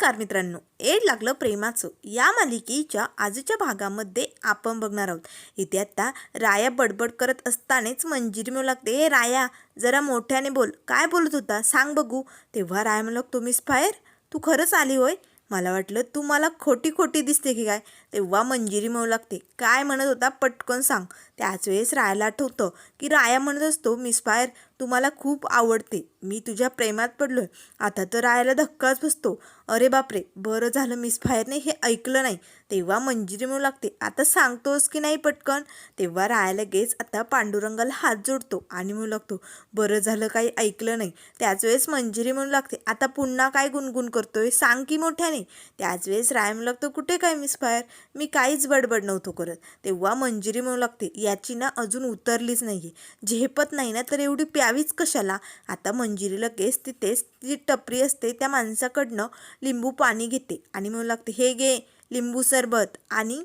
नमस्कार मित्रांनो. एड लागलं प्रेमाचं. या मालिकेच्या आजच्या भागामध्ये आपण बघणार आहोत. इथे आता राया बडबड करत असतानाच मंजिरी म्हणू लागते. हे राया जरा मोठ्याने बोल. काय बोलत होता? सांग बघू. तेव्हा राया म्हणू लागतो मिस फायर तू खरंच आली होय? मला वाटलं तू मला खोटी खोटी दिसते की काय? तेव्हा मंजिरी म्हणू लागते. काय म्हणत होता? पटकन सांग. त्याच वेळेस रायाला आठवतं की राया म्हणत असतो मिस फायर तुम्हाला खूप आवडते. मी तुझ्या प्रेमात पडलोय. आता तर रायाला धक्काच बसतो. अरे बापरे! बरं झालं मिस फायरने हे ऐकलं नाही. तेव्हा मंजिरी म्हणू लागते आता सांगतोस की नाही पटकन? तेव्हा राया लगेच आता पांडुरंगाला हात जोडतो आणि म्हणू लागतो बरं झालं काही ऐकलं नाही. त्याच वेळेस मंजिरी म्हणू लागते आता पुन्हा काय गुणगुण करतोय? सांग की मोठ्याने. त्याच वेळेस राय म्हणू लागतो कुठे काय मिस फायर? मी काहीच बडबड नव्हतो करत. तेव्हा मंजिरी म्हणू लागते याची ना अजून उतरलीच नाही आहे झेपत नाही ना तर एवढी प्यावीच कशाला? आता मंजिरी लगेच तिथेच जी टपरी असते त्या माणसाकडनं लिंबू पाणी घेते आणि म्हणू लागते हे घे लिंबू सरबत. आणि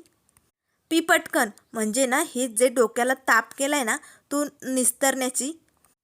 पी पटकन म्हणजे ना हे जे डोक्याला ताप केला आहे ना तो निस्तरण्याची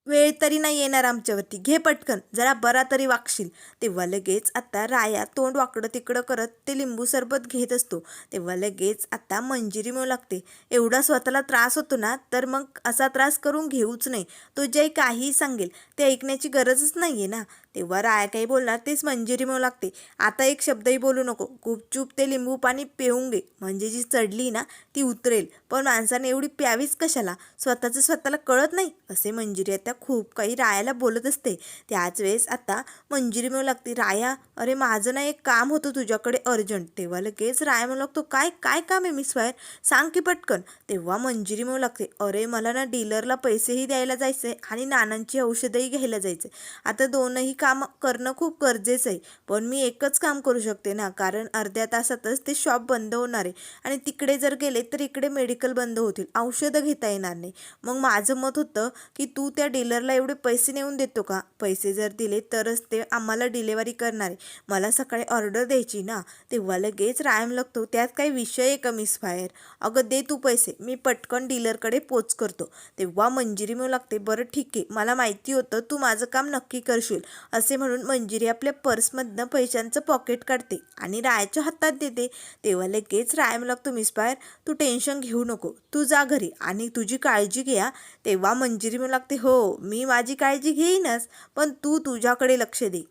वेळ तरी नाही येणार आमच्यावरती. घे पटकन जरा बरा तरी वागशील. तेव्हा लगेच आता राया तोंड वाकडं तिकडं करत ते लिंबू सरबत घेत असतो. तेव्हा लगेच आता मंजिरी मिळू लागते. एवढा स्वतःला त्रास होतो ना तर मग असा त्रास करून घेऊच नाही तो जे काही सांगेल ते ऐकण्याची गरजच नाही आहे ना. तेव्हा राया काही बोलणार तेच मंजिरी मिळू लागते. आता एक शब्दही बोलू नको. गुपचूप ते लिंबू पाणी पिऊन घे. म्हणजे जी चढली ना ती उतरेल. पण माणसाने एवढी प्यावीच कशाला? स्वतःचं स्वतःला कळत नाही. असे मंजिरी आता खूप काही रायाला बोलत असते. त्याच वेळेस आता मंजिरी मिळू लागते. राया अरे माझं ना एक काम होतं तुझ्याकडे अर्जंट. तेव्हा लगेच राया म्हणू लागतो काय काय काम आहे मिस वायर? सांग की पटकन. तेव्हा मंजिरी म्हणू लागते अरे मला ना डीलरला पैसेही द्यायला जायचे आणि नानांची औषधंही घ्यायला जायचे आता दोनही काम करणं खूप गरजेचं आहे. पण मी एकच काम करू शकते ना? कारण अर्ध्या तासातच ते शॉप बंद होणार आहे. आणि तिकडे जर गेले तर इकडे मेडिकल बंद होतील. औषधं घेता येणार नाही. मग माझं मत होतं की तू त्या डीलरला एवढे पैसे नेऊन देतो का? पैसे जर दिले तरच ते आम्हाला डिलेवरी करणार आहे. मला सकाळी ऑर्डर द्यायची ना? तेव्हा लगेच रायम लागतो. त्यात काही विषय आहे का मिस फायर अगं दे तू पैसे. मी पटकन डीलरकडे पोच करतो. तेव्हा मंजिरी मिळू लागते. बरं ठीक आहे. मला माहिती होतं तू माझं काम नक्की करशील. असे म्हणून मंजिरी आपल्या पर्समधनं पैशांचं पॉकेट काढते आणि रायाच्या हातात देते. तेव्हा लगेच राय लागतो मिस बाहेर तू टेन्शन घेऊ नको. तू जा घरी आणि तुझी काळजी घ्या. तेव्हा मंजिरी म्हणू लागते हो मी माझी काळजी घेईनच पण तू तुझ्याकडे लक्ष दे.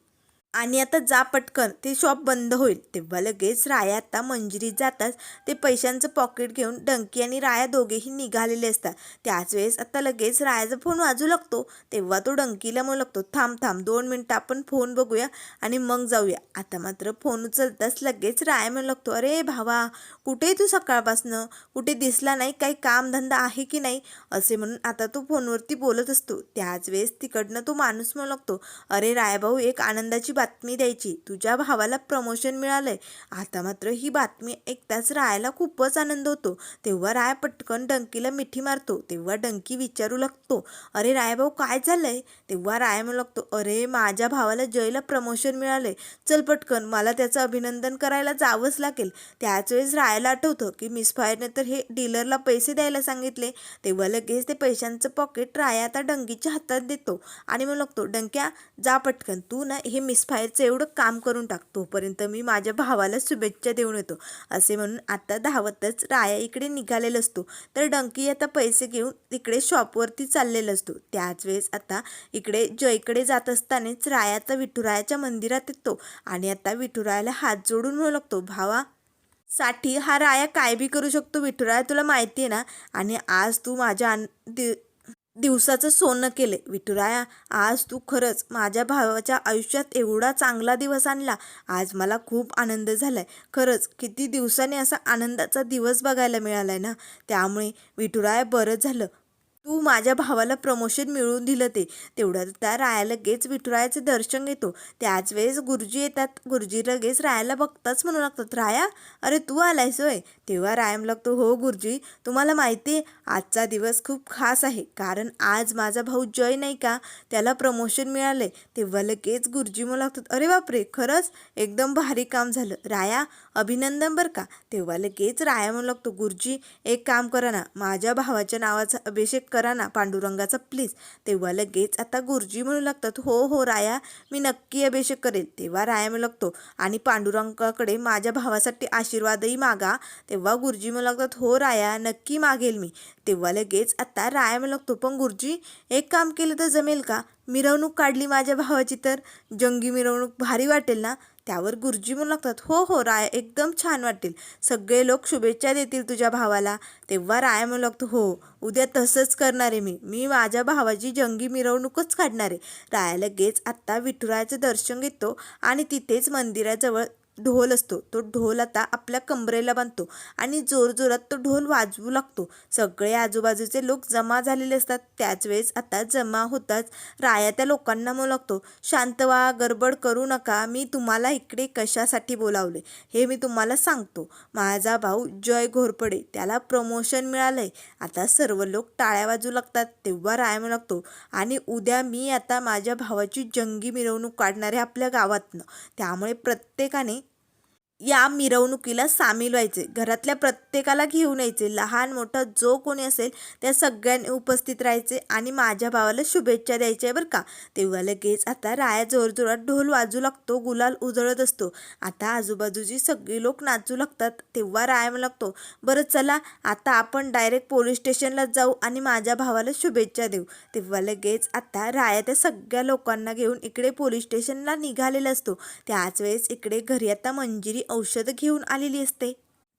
आणि आता जा पटकन. ते शॉप बंद होईल. तेव्हा लगेच राया आता मंजिरीत जाताच ते पैशांचं पॉकेट घेऊन डंकी आणि राया दोघेही निघालेले असतात. त्याच वेळेस आता लगेच रायाचा फोन वाजू लागतो. तेव्हा तो डंकीला म्हणू लागतो थांब थांब दोन मिनटं आपण फोन बघूया आणि मग जाऊया. आता मात्र फोन उचलताच लगेच राया म्हणू लागतो अरे भावा कुठे आहे तू सकाळपासनं? कुठे दिसला नाही? काही कामधंदा आहे की नाही? असे म्हणून आता तो फोनवरती बोलत असतो. त्याच वेळेस तिकडनं तो माणूस म्हणू लागतो अरे रायभाऊ एक आनंदाची बातमी द्यायची. तुझ्या भावाला प्रमोशन मिळालंय. आता मात्र ही बातमी ऐकताच रायाला खूपच आनंद होतो. तेव्हा राय पटकन डंकीला मिठी मारतो. तेव्हा डंकी विचारू लागतो अरे रायभाऊ काय झालंय तेव्हा राय म्हणू लागतो अरे माझ्या भावाला जयला प्रमोशन मिळालंय. चल पटकन मला त्याचं अभिनंदन करायला जावंच लागेल. त्याच वेळेस रायाला आठवतं की मिस फायरने तर हे डीलरला पैसे द्यायला सांगितले. तेव्हा लगेच ते पैशांचं पॉकेट राया आता डंकीच्या हातात देतो. आणि म्हणू लागतो डंक्या जा पटकन. तू ना हे मिस बाहेरचं एवढं काम करून टाक तोपर्यंत मी माझ्या भावाला शुभेच्छा देऊन येतो. असे म्हणून आता धावतच राया इकडे निघालेला असतो. तर डंकी आता पैसे घेऊन इकडे शॉपवरती चाललेला असतो. त्याच वेळेस आता इकडे जयकडे जात असतानाच रायाचा विठुरायाच्या मंदिरात येतो आणि आता विठुरायाला हात जोडून म्हणू लागतो भावा साठी हा राया काय बी करू शकतो? विठुराया तुला माहिती आहे ना? आणि आज तू माझ्या दि दिवसाचं सोनं केले. विठुराया आज तू खरंच माझ्या भावाच्या आयुष्यात एवढा चांगला दिवस आणला. आज मला खूप आनंद झालाय. खरंच किती दिवसांनी असा आनंदाचा दिवस बघायला मिळालाय ना? त्यामुळे विठुराया बरं झालं. तू माझ्या भावाला प्रमोशन मिळवून दिलं ते. तेवढं त्या राया लगेच विठुरायाचं दर्शन घेतो. त्याच वेळेस गुरुजी येतात. गुरुजी लगेच रायाला बघताच म्हणू लागतात राया अरे तू आलायस होय? तेव्हा रायम लागतो हो गुरुजी तुम्हाला माहिती आहे आजचा दिवस खूप खास आहे. कारण आज माझा भाऊ जय नाही का? त्याला प्रमोशन मिळाले तेव्हा लगेच गुरुजी म्हणू लागतात अरे बापरे खरंच? एकदम भारी काम झालं. राया अभिनंदन बरं का? तेव्हा लगेच राया म्हणू लागतो गुरुजी एक काम करा ना. माझ्या भावाच्या नावाचा अभिषेक करा ना पांडुरंगाचा प्लीज तेव्हा लगेच आता गुरुजी म्हणू लागतात हो हो राया मी नक्की अभिषेक करेल. तेव्हा राया म्हणू लागतो आणि पांडुरंगाकडे माझ्या भावासाठी आशीर्वादही मागा. तेव्हा गुरुजी म्हणू लागतात हो राया नक्की मागेल मी. तेव्हा लगेच आता राया म्हणू लागतो पण गुरुजी एक काम केलं तर जमेल का? मिरवणूक काढली माझ्या भावाची तर? जंगी मिरवणूक भारी वाटेल ना? त्यावर गुरुजी म्हणू लागतात हो हो राया एकदम छान वाटतील. सगळे लोक शुभेच्छा देतील तुझ्या भावाला. तेव्हा राया म्हणू लागतो हो उद्या तसंच करणार आहे मी. मी माझ्या भावाची जंगी मिरवणूकच काढणार आहे. राया लगेच आत्ता विठुरायाचं दर्शन घेतो आणि तिथेच मंदिराजवळ ढोल असतो. तो ढोल आता आपल्या कमरेला बांधतो आणि जोरजोरात तो ढोल वाजवू लागतो. सगळे आजूबाजूचे लोक जमा झालेले असतात. त्याच वेळेस आता जमा होताच राया त्या लोकांना म्हणू लागतो शांत व्हा गडबड करू नका. मी तुम्हाला इकडे कशासाठी बोलावले? हे मी तुम्हाला सांगतो. माझा भाऊ जय घोरपडे. त्याला प्रमोशन मिळालंय. आता सर्व लोक टाळ्या वाजू लागतात. तेव्हा राया म्हणू लागतो आणि उद्या मी आता माझ्या भावाची जंगी मिरवणूक काढणार आहे आपल्या गावातनं. त्यामुळे प्रत्येकाने या मिरवणुकीला सामील व्हायचे. घरातल्या प्रत्येकाला घेऊन यायचे. लहान मोठा जो कोणी असेल त्या सगळ्यांनी उपस्थित राहायचे आणि माझ्या भावाला शुभेच्छा द्यायच्या बरं का. तेव्हा लगेच आता राया जोरजोरात ढोल वाजू लागतो गुलाल उजळत असतो. आता आजूबाजूची सगळी लोक नाचू लागतात तेव्हा राया म्हणू लागतो बरं चला आता आपण डायरेक्ट पोलीस स्टेशनला जाऊ आणि माझ्या भावाला शुभेच्छा देऊ. तेव्हा लगेच आता राया त्या सगळ्या लोकांना घेऊन इकडे पोलीस स्टेशनला निघालेला असतो. त्याच वेळेस इकडे घरी आता मंजिरी औषधं घेऊन आलेली असते.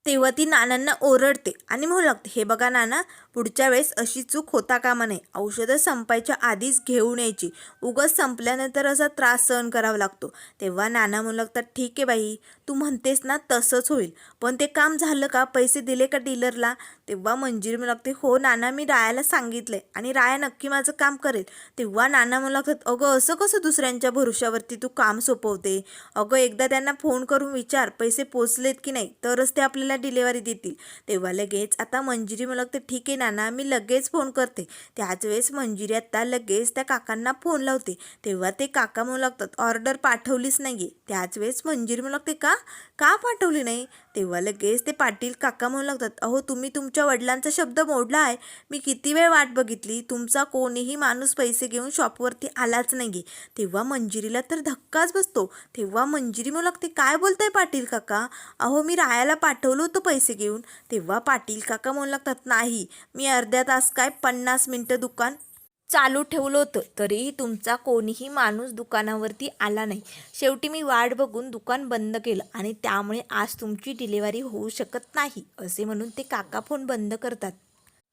तेव्हा ती नानांना ओरडते आणि म्हणू लागते हे बघा नाना पुढच्या वेळेस अशी चूक होता कामा नये. औषधं संपायच्या आधीच घेऊन यायची. उगाच संपल्यानंतर असा त्रास सहन करावा लागतो. तेव्हा नाना म्हणू लागतात ठीक आहे बाई तू म्हणतेस ना तसंच होईल. पण ते काम झालं का? पैसे दिले का डीलरला? तेव्हा मंजिरी म्हणू लागते हो नाना मी रायाला सांगितलंय आणि राया नक्की माझं काम करेल. तेव्हा नाना मला लागतात अगं असं कसं दुसऱ्यांच्या भरोशावरती तू काम सोपवते? अगं एकदा त्यांना फोन करून विचार पैसे पोचलेत की नाही तरच ते आपल्याला डिलेवरी देतील. तेव्हा लगेच आता मंजिरी मला लागते ठीक आहे नाना मी लगेच फोन करते. त्याच वेळेस मंजिरी आत्ता लगेच त्या काकांना फोन लावते. तेव्हा ते काका म्हणू लागतात ऑर्डर पाठवलीच नाही त्याच वेळेस मंजिरी म्हणू लागते का? का पाठवली नाही? तेव्हा लगेच ते पाटील काका म्हणू लागतात अहो तुम्ही तुमच्या वडिलांचा शब्द मोडला आहे. मी किती वेळ वाट बघितली? तुमचा कोणीही माणूस पैसे घेऊन शॉपवरती आलाच नाही. तेव्हा मंजिरीला तर धक्काच बसतो. तेव्हा मंजिरी म्हणू लागते काय बोलताय पाटील काका? अहो मी रायाला पाठवलं होतं पैसे घेऊन. तेव्हा पाटील काका म्हणू लागतात नाही मी अर्ध्या तास काय पन्नास मिनटं दुकान चालू ठेवलं होतं तरीही तुमचा कोणीही माणूस दुकानावरती आला नाही. शेवटी मी वाट बघून दुकान बंद केलं आणि त्यामुळे आज तुमची डिलिव्हरी होऊ शकत नाही असे म्हणून ते काका फोन बंद करतात.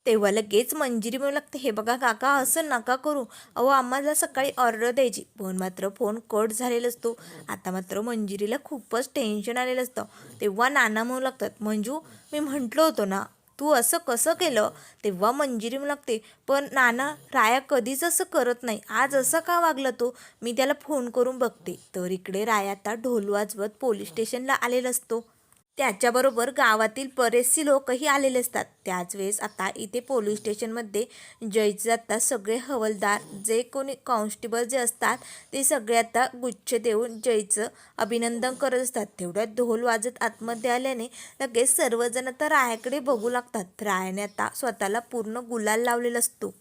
तेव्हा लगेच मंजिरी म्हणू लागते हे बघा काका असं नका करू. अहो आम्हाला सकाळी ऑर्डर द्यायची. पण मात्र फोन कट झालेला असतो. आता मात्र मंजिरीला खूपच टेन्शन आलेलं असतं. तेव्हा नाना म्हणू लागतात मंजू मी म्हटलं होतो ना तू असं कसं केलं? तेव्हा मंजिरी लागते. पण नाना राया कधीच असं करत नाही. आज असं का वागलं तो? मी त्याला फोन करून बघते. तर इकडे राया आता ढोल वाजवत पोलीस स्टेशनला आलेला असतो. त्याच्याबरोबर गावातील बरेचसे लोकही आलेले असतात. त्याच वेळेस आता इथे पोलीस स्टेशनमध्ये जयचे आता सगळे हवलदार जे कोणी कॉन्स्टेबल जे असतात ते सगळे आता गुच्छ देऊन जयचं अभिनंदन करत असतात. तेवढ्यात ढोल वाजत आतमध्ये आल्याने लगेच सर्वजण आता रायाकडे बघू लागतात. रायाने आता स्वतःला पूर्ण गुलाल लावलेला असतो.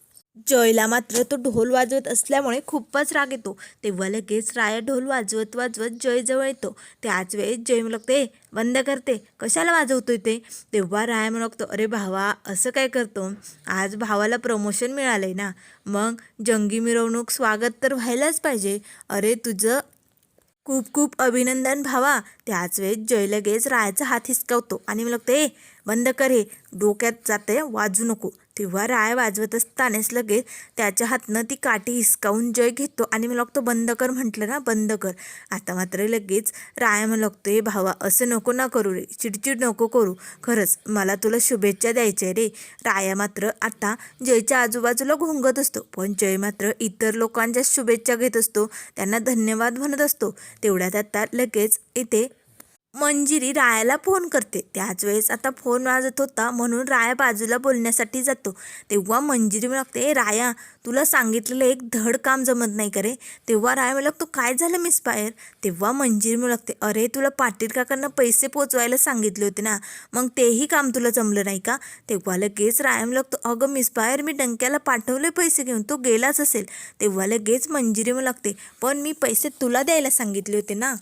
जयला मात्र तो ढोल वाजवत असल्यामुळे खूपच राग येतो. तेव्हा लगेच राया ढोल वाजवत वाजवत जय जवळ येतो. त्याच वेळेस जय म्हणू लागते बंद करते. कशाला वाजवतोय ते? तेव्हा राया म्हणतो अरे भावा असं काय करतो? आज भावाला प्रमोशन मिळालंय ना. मग जंगी मिरवणूक स्वागत तर व्हायलाच पाहिजे. अरे तुझं खूप खूप अभिनंदन भावा. त्याच वेळेस जय लगेच रायाचा हात हिसकावतो आणि म्हणतो ए बंद कर हे. डोक्यात जाते वाजू नको. तेव्हा राय वाजवत असतानाच लगेच त्याच्या हातनं ती काठी हिसकावून जय घेतो आणि मला लागतो बंद कर म्हटलं ना बंद कर. आता मात्र लगेच राय मला लागतो ए भावा असं नको ना करू रे. चिडचिड नको करू. खरंच मला तुला शुभेच्छा द्यायच्या रे. राया मात्र आता जयच्या आजूबाजूला घोंगत असतो. पण जय मात्र इतर लोकांच्या शुभेच्छा घेत असतो. त्यांना धन्यवाद म्हणत असतो. तेवढ्यात आता लगेच इथे मंजिरी रायाला फोन करते. त्याच वेळेस आता फोन वाजत होता म्हणून राया बाजूला बोलण्यासाठी जातो. तेव्हा मंजिरी म्हणते लागते राया तुला सांगितलेलं एक धड काम जमत नाही करे तेव्हा राया मला तू काय झालं मिस पायर तेव्हा मंजिरी म्हणते लागते अरे तुला पाटील काकांना पैसे पोचवायला सांगितले होते ना. मग तेही काम तुला जमलं नाही का? तेव्हा लगेच राया म्हणतो लागतो अगं मिस पायर मी डंक्याला पाठवले पैसे घेऊन तो गेलाच असेल. तेव्हा लगेच मंजिरी म्हणू लागते पण मी पैसे तुला द्यायला सांगितले होते ना.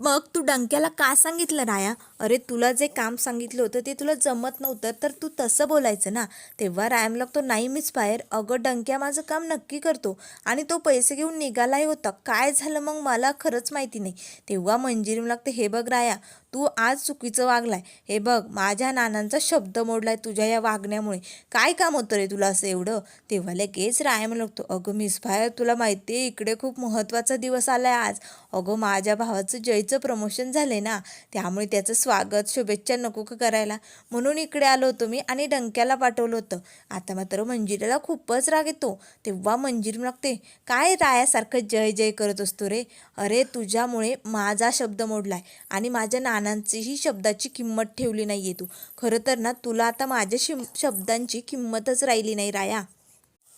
मग तू डंक्याला का सांगितलं राया? अरे तुला जे काम सांगितलं होतं ते तुला जमत नव्हतं तर तू तसं बोलायचं ना. तेव्हा रायम लागतो नाही मीच बाहेर अगं डंक्या माझं काम नक्की करतो आणि तो पैसे घेऊन निघालाही होता. काय झालं मग मला खरंच माहिती नाही. तेव्हा मंजिरी लागते हे बघ राया तू आज चुकीचं वागलाय. हे बघ माझ्या नानांचा शब्द मोडलाय तुझ्या या वागण्यामुळे. काय काम होतं रे तुला असं एवढं? तेव्हा लगेच राय लागतो अगं मिस फायर तुला माहिती आहे इकडे खूप महत्त्वाचा दिवस आलाय आज. अगं माझ्या भावाचं जयचं प्रमोशन झालंय ना त्यामुळे त्याचं स्वागत शुभेच्छा नको का करायला? म्हणून इकडे आलो होतो मी आणि डंक्याला पाठवलं होतं. आता मात्र मंजिरीला खूपच राग येतो. तेव्हा मंजिरी लागते काय रायासारखं जय जय करत असतो रे? अरे तुझ्यामुळे माझा शब्द मोडलाय आणि माझ्या नानांचीही शब्दाची किंमत ठेवली नाही आहे तू. खरं तर ना तुला आता माझ्या शि शब्दांची किंमतच राहिली नाही राया.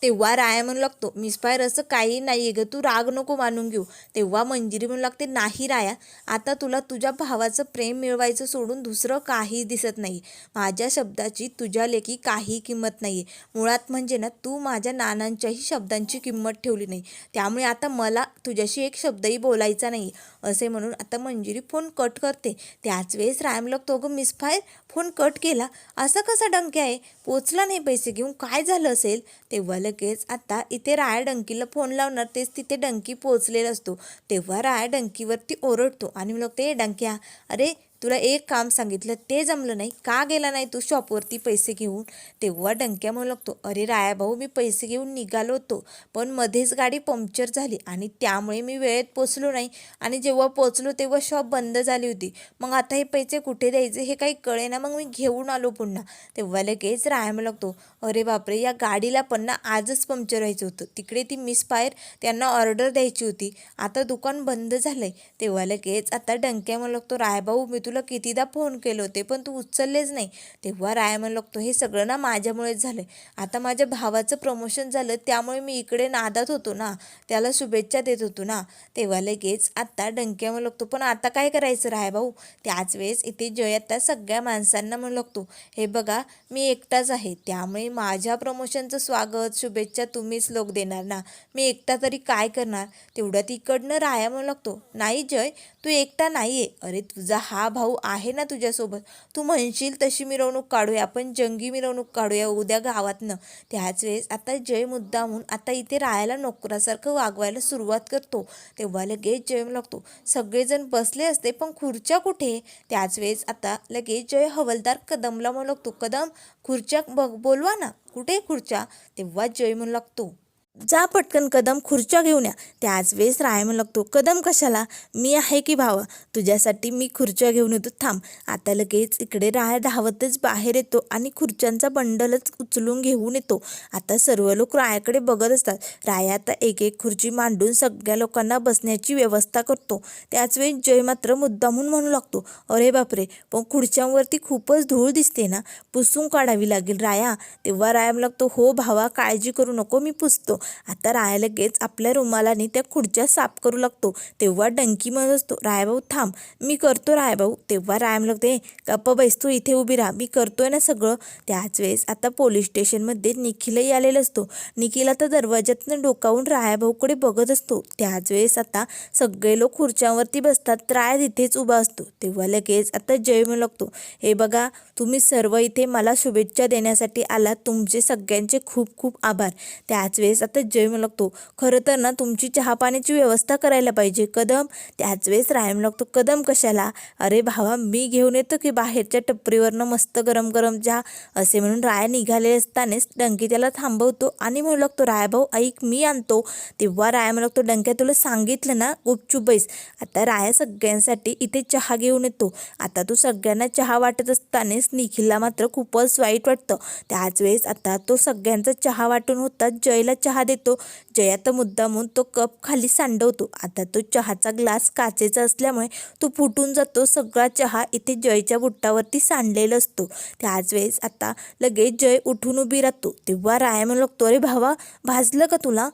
तेव्हा राया म्हणू लागतो मिसफायर असं काही नाही आहे ग तू राग नको मानून घेऊ. तेव्हा मंजिरी म्हणू लागते नाही राया आता तुला तुझ्या भावाचं प्रेम मिळवायचं सोडून दुसरं काही दिसत नाही. माझ्या शब्दाची तुझ्या लेखी काही किंमत नाही आहे मुळात म्हणजे ना तू माझ्या नानांच्याही शब्दांची किंमत ठेवली नाही. त्यामुळे आता मला तुझ्याशी एक शब्दही बोलायचा नाही. असे म्हणून आता मंजिरी फोन कट करते. त्याच वेळेस रायम लागतो अगं मिसफायर फोन कट केला. असा कसा डंके आहे? पोचला नाही पैसे घेऊन. काय झालं असेल? तेव्हा लगेच आता इथे राया डंकीला फोन लावणार तेच तिथे डंकी पोचलेला असतो. तेव्हा राया डंकीवरती ओरडतो आणि मग ते डंक्या अरे तुला एक काम सांगितलं ते जमलं नाही. का गेला नाही तू शॉपवरती पैसे घेऊन? तेव्हा डंक्या म्हणू लागतो अरे राया भाऊ मी पैसे घेऊन निघालो होतो पण मध्येच गाडी पंक्चर झाली आणि त्यामुळे मी वेळेत पोचलो नाही. आणि जेव्हा पोचलो तेव्हा शॉप बंद झाली होती. मग आता हे पैसे कुठे द्यायचे हे काही कळे ना मग मी घेऊन आलो पुन्हा. तेव्हा लगेच राया म्हणू लागतो अरे बापरे या गाडीला पण ना आजच पंक्चर व्हायचं होतं. तिकडे ती मिस फायर त्यांना ऑर्डर द्यायची होती. आता दुकान बंद झालं आहे तेव्हा लगेच आता डंक्या म्हणू लागतो रायभाऊ मी तुला कितीदा फोन केले होते पण तू उचललेच नाही. तेव्हा राय म्हणू लागतो हे सगळं ना माझ्यामुळेच झालं आता माझ्या भावाचं प्रमोशन झालं त्यामुळे मी इकडे नादात होतो ना. त्याला शुभेच्छा देत होतो ना. तेव्हा लगेच आत्ता डंक्या म्हणू लागतो पण आता काय करायचं राय भाऊ? त्याच वेळेस इथे जय आता सगळ्या माणसांना म्हणू लागतो हे बघा मी एकटाच आहे. त्यामुळे माझ्या प्रमोशनचं स्वागत शुभेच्छा तुम्हीच लोक देणार ना. मी एकटा तरी काय करणार? तेवढ्यात इकडनं राया म्हणू लागतो नाही जय तू एकटा नाही आहे अरे तुझा हा भाऊ आहे ना तुझ्यासोबत? तू म्हणशील तशी मिरवणूक काढूया आपण जंगी मिरवणूक काढूया उद्या गावातनं. त्याच वेळेस आता जय मुद्दामून आता इथे राहायला नोकरासारखं वागवायला सुरुवात करतो. तेव्हा लगेच जय लागतो. सगळेजण बसले असते पण खुर्च्या कुठे? त्याच वेळेस आता लगेच जय हवलदार कदमला म्हणू लागतो कदम खुर्च्या बघ बोलवा ना. कुठे खुर्च्या? तेव्हा जय म्हणू लागतो. जा पटकन कदम खुर्च्या घेऊन या. त्याच वेळेस राय लागतो. कदम कशाला? मी आहे की भावा? तुझ्यासाठी मी खुर्च्या घेऊन येतो. थांब. आता लगेच इकडे राय धावतच बाहेर येतो आणि खुर्च्यांचा बंडलच उचलून घेऊन येतो. आता सर्व लोक रायाकडे बघत असतात. राया आता एक एक खुर्ची मांडून सगळ्या लोकांना बसण्याची व्यवस्था करतो. त्याच वेळी जय मात्र मुद्दामून म्हणू लागतो. अरे बापरे! पण खुर्च्यांवरती खूपच धूळ दिसते ना? पुसून काढावी लागेल राया. तेव्हा राया लागतो हो भावा काळजी करू नको मी पुसतो. आता राया लगेच आपल्या रुमालाने त्या खुर्च्या साफ करू लागतो. तेव्हा डंकी म्हणत असतो रायभाऊ थांब मी करतो रायभाऊ तेव्हा राय म्हणू लागते गप्प बैस तू इथे उभी राहा मी करतोय ना सगळं. त्याच वेळेस आता पोलीस स्टेशनमध्ये निखिलही आलेला असतो. निखिल आता दरवाज्यातनं डोकावून रायाभाऊकडे बघत असतो. त्याच वेळेस आता सगळे लोक खुर्च्यांवरती बसतात राय तिथेच उभा असतो. तेव्हा लगेच आता जय म्हणू लागतो हे बघा तुम्ही सर्व इथे मला शुभेच्छा देण्यासाठी आलात. तुमचे सगळ्यांचे खूप खूप आभार. त्याच वेळेस आता जय लागतो खरं तर ना तुमची चहा पाण्याची व्यवस्था करायला पाहिजे. कदम? त्याच वेळेस राय लागतो कदम कशाला? अरे भावा मी घेऊन येतो की बाहेरच्या टपरीवरनं मस्त गरम गरम चहा? असे म्हणून राय निघाले असतानाच डंकी त्याला थांबवतो आणि म्हणू लागतो रायभाऊ ऐक मी आणतो. तेव्हा राय म्हणू लागतो डंक्या तुला सांगितलं ना गुपचूप बैस. आता राया सगळ्यांसाठी इथे चहा घेऊन येतो. आता तू सगळ्यांना चहा वाटत असतानाच निखिलला मात्र खूपच वाईट वाटतं. त्याच वेळेस आता तो सगळ्यांचा चहा वाटून होता जयला चहा चहा देतो. जया तर मुद्दामून तो कप खाली सांडवतो. आता तो चहाचा ग्लास काचेचा असल्यामुळे तो फुटून जातो. सगळा चहा इथे जयच्या बुट्टावरती सांडलेला असतो. त्याच वेळेस आता लगेच जय उठून उभी राहतो. तेव्हा राया म्हणू लागतो अरे भावा भाजलं का तुला?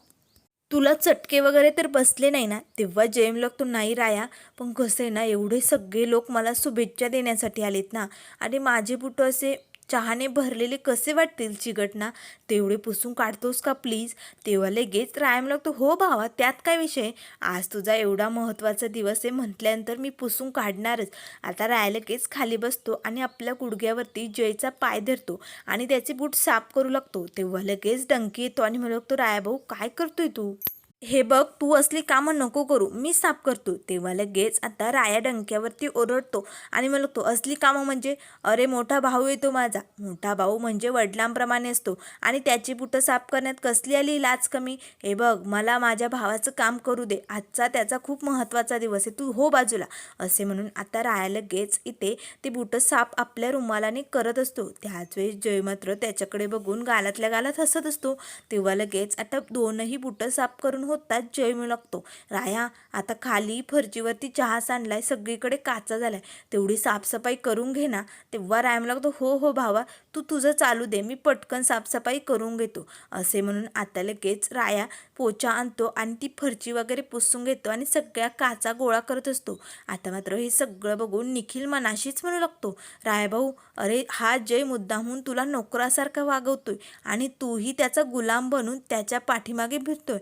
तुला चटके वगैरे तर बसले नाही ना? तेव्हा जयम लागतो नाही राया पण कसं आहे ना एवढे सगळे लोक मला शुभेच्छा देण्यासाठी आलेत ना. आणि माझे बुटं असे चहाने भरलेले कसे वाटतील चिकटना तेवढे पुसून काढतोस का प्लीज तेव्हा लगेच रायम लागतो हो भावा त्यात काय विषय? आज तुझा एवढा महत्त्वाचा दिवस आहे म्हटल्यानंतर मी पुसून काढणारच. आता राय लगेच खाली बसतो आणि आपल्या गुडघ्यावरती जयचा पाय धरतो आणि त्याचे बूट साफ करू लागतो. तेव्हा लगेच डंकी येतो आणि म्हणू लागतो राया भाऊ काय करतोय तू? हे बघ तू असली कामं नको करू मी साफ करतो. तेव्हा लगेच आता राया डंक्यावरती ओरडतो आणि मला तो असली कामं म्हणजे अरे मोठा भाऊ येतो माझा. मोठा भाऊ म्हणजे वडिलांप्रमाणे असतो आणि त्याची बुटं साफ करण्यात कसली आली? लाच कमी. हे बघ मला माझ्या भावाचं काम करू दे. आजचा त्याचा खूप महत्त्वाचा दिवस आहे. तू हो बाजूला. असे म्हणून आता राया लगेच इथे ती बुटं साफ आपल्या रुमालाने करत असतो. त्याच वेळेस जय मात्र त्याच्याकडे बघून गालातल्या गालात हसत असतो. तेव्हा लगेच आता दोनही बुटं साफ करून होताच जय मिळू लागतो राया आता खाली फरचीवरती चहा सांडलाय सगळीकडे काचा झालाय. तेवढी साफसफाई करून घे ना. तेव्हा राय म्हणू लागतो हो हो भावा तू तुझं चालू दे मी पटकन साफसफाई करून घेतो. असे म्हणून आता लगेच राया पोचा आणतो आणि ती फरची वगैरे पुसून घेतो आणि सगळ्या काचा गोळा करत असतो. आता मात्र हे सगळं बघून निखिल मनाशीच म्हणू लागतो रायभाऊ अरे हा जय मुद्दामहून तुला नोकरासारखा वागवतोय आणि तूही त्याचा गुलाम बनून त्याच्या पाठीमागे फिरतोय.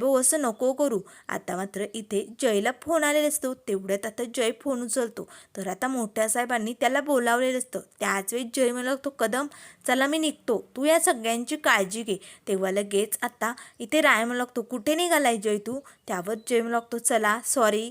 रायभाऊ हो असं नको करू. आता मात्र इथे जयला फोन आलेला असतो. तेवढ्यात आता जय फोन उचलतो. तर आता मोठ्या साहेबांनी त्याला बोलावलेलं असतं. त्याच वेळी जय मला तो कदम चला मी निघतो. तू या सगळ्यांची काळजी घे. तेव्हा लगेच आता इथे राय म्हणू लागतो कुठे निघालाय जय तू? त्यावर जय म्हणू लागतो चला सॉरी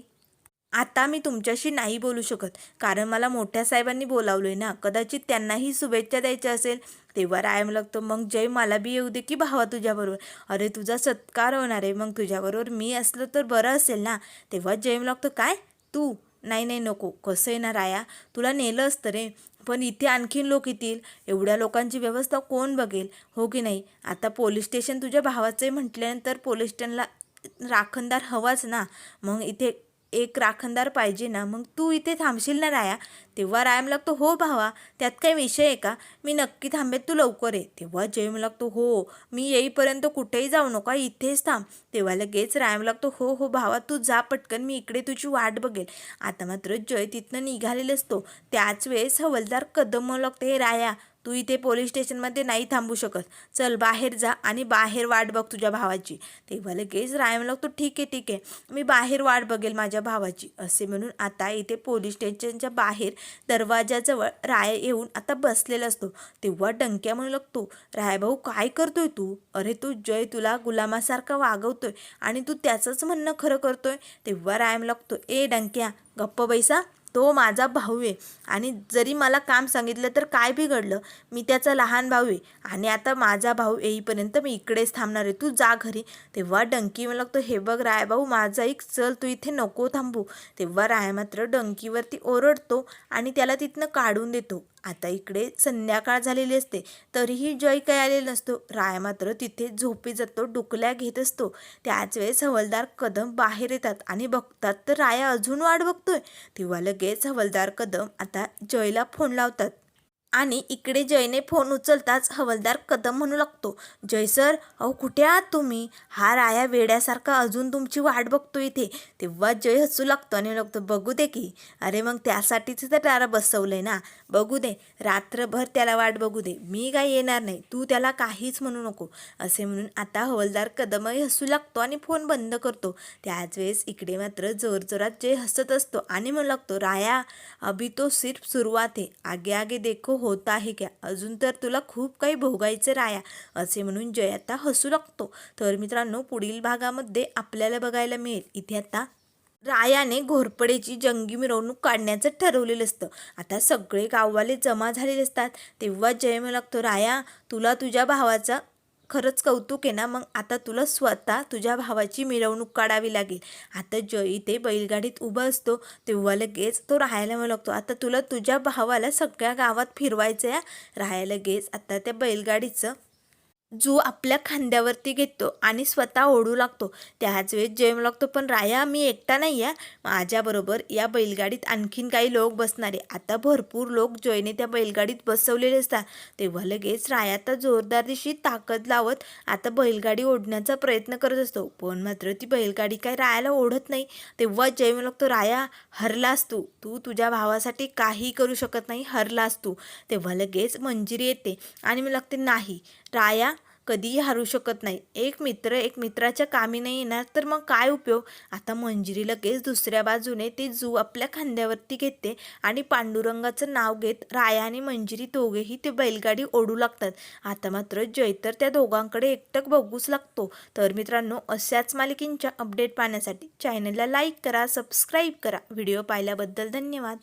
आता मी तुमच्याशी नाही बोलू शकत. कारण मला मोठ्या साहेबांनी बोलावलोय ना. कदाचित त्यांनाही शुभेच्छा द्यायच्या असेल. तेव्हा रायम लागतो मग जय मला बी येऊ दे की भावा तुझ्याबरोबर. अरे तुझा सत्कार होणार आहे. मग तुझ्याबरोबर मी असलो तर बरं असेल ना. तेव्हा जयम लागतो काय? तू? नाही नाही नको. कसं आहे ना राया? तुला नेलं असतं रे. पण इथे आणखीन लोक येतील. एवढ्या लोकांची व्यवस्था कोण बघेल? हो की नाही? आता पोलीस स्टेशन तुझ्या भावाचं आहे म्हटल्यानंतर पोलीस स्टेशनला राखणदार हवाच ना. मग इथे एक राखणदार पाहिजे ना मग तू इथे थांबशील ना राया? तेव्हा राय लागतो हो भावा त्यात काही विषय आहे का? मी नक्की थांबेत तू लवकर ये. तेव्हा जयम लागतो हो मी येईपर्यंत कुठेही जाऊ नका इथेच थांब. तेव्हा लगेच राय लागतो हो हो भावा तू जा पटकन मी इकडे तुझी वाट बघेल. आता मात्र जय तिथनं निघालेला असतो. त्याच वेळेस हवलदार कदम लागतो हे राया तू इथे पोलीस स्टेशनमध्ये नाही थांबू शकत. चल बाहेर जा आणि बाहेर वाट बघ तुझ्या भावाची. तेव्हा लगेच रायम लागतो ठीक आहे ठीक आहे. मी बाहेर वाट बघेल माझ्या भावाची. असे म्हणून आता इथे पोलीस स्टेशनच्या बाहेर दरवाजाजवळ राय येऊन आता बसलेला असतो. तेव्हा डंक्या म्हणू लागतो राय भाऊ काय करतोय तू? अरे तू जय तुला गुलामासारखा वागवतोय आणि तू त्याचंच म्हणणं खरं करतोय. तेव्हा रायम लागतो ए डंक्या गप्प बैसा. तो माझा भाऊ आहे. आणि जरी मला काम सांगितलं तर काय बिघडलं? मी त्याचा लहान भाऊ आहे. आणि आता माझा भाऊ येईपर्यंत मी इकडेच थांबणार आहे. तू जा घरी. तेव्हा डंकी मला लागतो हे बघ राय भाऊ माझा एक चल तू इथे नको थांबू. तेव्हा राय मात्र डंकीवरती ओरडतो आणि त्याला तिथनं काढून देतो. आता इकडे संध्याकाळ झालेली असते तरीही जय काही आलेला नसतो. राय मात्र तिथे झोपी जातो डुकल्या घेत असतो. त्याच वेळेस हवलदार कदम बाहेर येतात आणि बघतात तर राया अजून वाट बघतोय. तेव्हा लगेच हवलदार कदम आता जयला फोन लावतात. आणि इकडे जयने फोन उचलताच हवलदार कदम म्हणू लागतो जय सर अहो कुठे आहात तुम्ही? हा राया वेड्यासारखा अजून तुमची वाट बघतो इथे. तेव्हा जय हसू लागतो आणि लागतो बघू दे की. अरे मग त्यासाठीच तर त्याला बसवलंय ना. बघू दे रात्रभर त्याला वाट बघू दे. मी काय येणार नाही. तू त्याला काहीच म्हणू नको. असे म्हणून आता हवलदार कदमही हसू लागतो आणि फोन बंद करतो. त्याच वेळेस इकडे मात्र जोरजोरात जय हसत असतो आणि म्हणू लागतो राया अभि तो सिर्फ सुरुवात आहे आगे आगे देखो. होत आहे क्या? अजून तर तुला खूप काही भोगायचं राया असे म्हणून जय आता हसू लागतो. तर मित्रांनो पुढील भागामध्ये आपल्याला बघायला मिळेल. इथे आता रायाने घोरपडेची जंगी मिरवणूक काढण्याचं ठरवलेलं असतं. आता सगळे गाववाले जमा झालेले असतात. तेव्हा जय म्हणू लागतो राया तुला तुझ्या भावाचा खरंच कौतुक आहे ना मग आता तुला स्वतः तुझ्या भावाची मिरवणूक काढावी लागेल. आता ज इथे बैलगाडीत उभा असतो तेव्हा लगेच तो राहायला मला लागतो. आता तुला तुझ्या भावाला सगळ्या गावात फिरवायचं आहे राहायला लगेच. आता त्या बैलगाडीचं जू आपल्या खांद्यावरती घेतो आणि स्वतः ओढू लागतो. त्याच वेळेस जेम लागतो. पण राया मी एकटा नाही आहे माझ्याबरोबर या बैलगाडीत आणखीन काही लोक बसणारे. आता भरपूर लोक जयने त्या बैलगाडीत बसवलेले असतात. तेव्हा लगेच राया तर जोरदार दिशी ताकद लावत आता बैलगाडी ओढण्याचा प्रयत्न करत असतो. पण मात्र ती बैलगाडी काय रायाला ओढत नाही. तेव्हा जयम लागतो राया हरलास तू. तू तुझ्या भावासाठी काही करू शकत नाही. हरलास तू. तेव्हा लगेच मंजिरी येते आणि मी लागते नाही. राया कधीही हरू शकत नाही. एक मित्र एक मित्राच्या कामी नाही येणार तर मग काय उपयोग? आता मंजिरी लगेच दुसऱ्या बाजूने ती जू आपल्या खांद्यावरती घेते आणि पांडुरंगाचं नाव घेत राया आणि मंजिरी दोघेही ते बैलगाडी ओढू लागतात. आता मात्र जय तर त्या दोघांकडे एकटक बघूच लागतो. तर मित्रांनो अशाच मालिकींच्या अपडेट पाहण्यासाठी चॅनलला लाईक करा सबस्क्राईब करा. व्हिडिओ पाहिल्याबद्दल धन्यवाद.